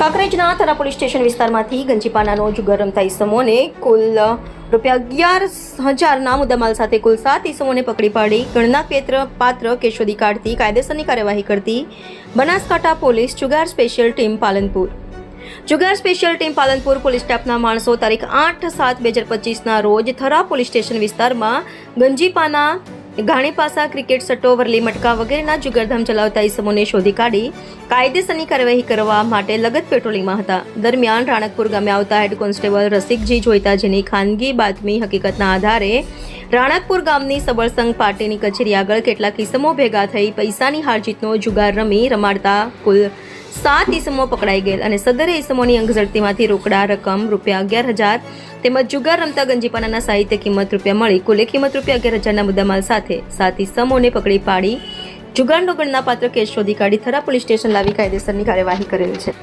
કાંકરેજના Thara police station વિસ્તારમાંથી ગંજીપાનાનો જુગાર રમતા ઈસમોને કુલ રૂપિયા અગિયાર હજારના મુદ્દામાલ સાથે કુલ સાત ઈસમોને પકડી પાડી. ગણના કેત્ર પાત્ર કેશોદી કાઢતી, કાયદેસરની કાર્યવાહી કરતી બનાસકાંઠા પોલીસ જુગાર સ્પેશિયલ ટીમ પાલનપુર. જુગાર સ્પેશિયલ ટીમ પાલનપુર પોલીસ સ્ટાફના માણસો તારીખ આઠ સાત બે હજાર પચીસના રોજ થરા પોલીસ સ્ટેશન વિસ્તારમાં ગંજીપાના ઘાણીપાસા ક્રિકેટ સટ્ટો, વરલી મટકા વગેરેના જુગરધામ ચલાવતા ઇસમોને શોધી કાઢી કાયદેસરની કાર્યવાહી કરવા માટે લગત પેટ્રોલિંગમાં હતા. દરમિયાન રાણકપુર ગામે આવતા હેડ કોન્સ્ટેબલ રસિકજી જોઈતા જેની ખાનગી બાતમી હકીકતના આધારે રાણકપુર ગામની સબળ સંઘ પાર્ટીની કચેરી આગળ કેટલાક ઇસમો ભેગા થઈ પૈસાની હારજીતનો જુગાર રમી, રમાડતા કુલ સાત ઈસમો પકડાઈ ગયેલ અને સદરે ઈસમોની અંગઝડતીમાંથી રોકડા રકમ રૂપિયા અગિયાર હજાર તેમજ જુગાર રમતા ગંજીપાનાના સાહિત્ય કિંમત રૂપિયા મળી. કુલે કિંમત રૂપિયા અગિયાર હજારના મુદ્દામાલ સાથે સાત ઈસમોને પકડી પાડી જુગારનો ગણના પાત્ર કેસ શોધી કાઢી થરા પોલીસ સ્ટેશન લાવી કાયદેસરની કાર્યવાહી કરેલ છે.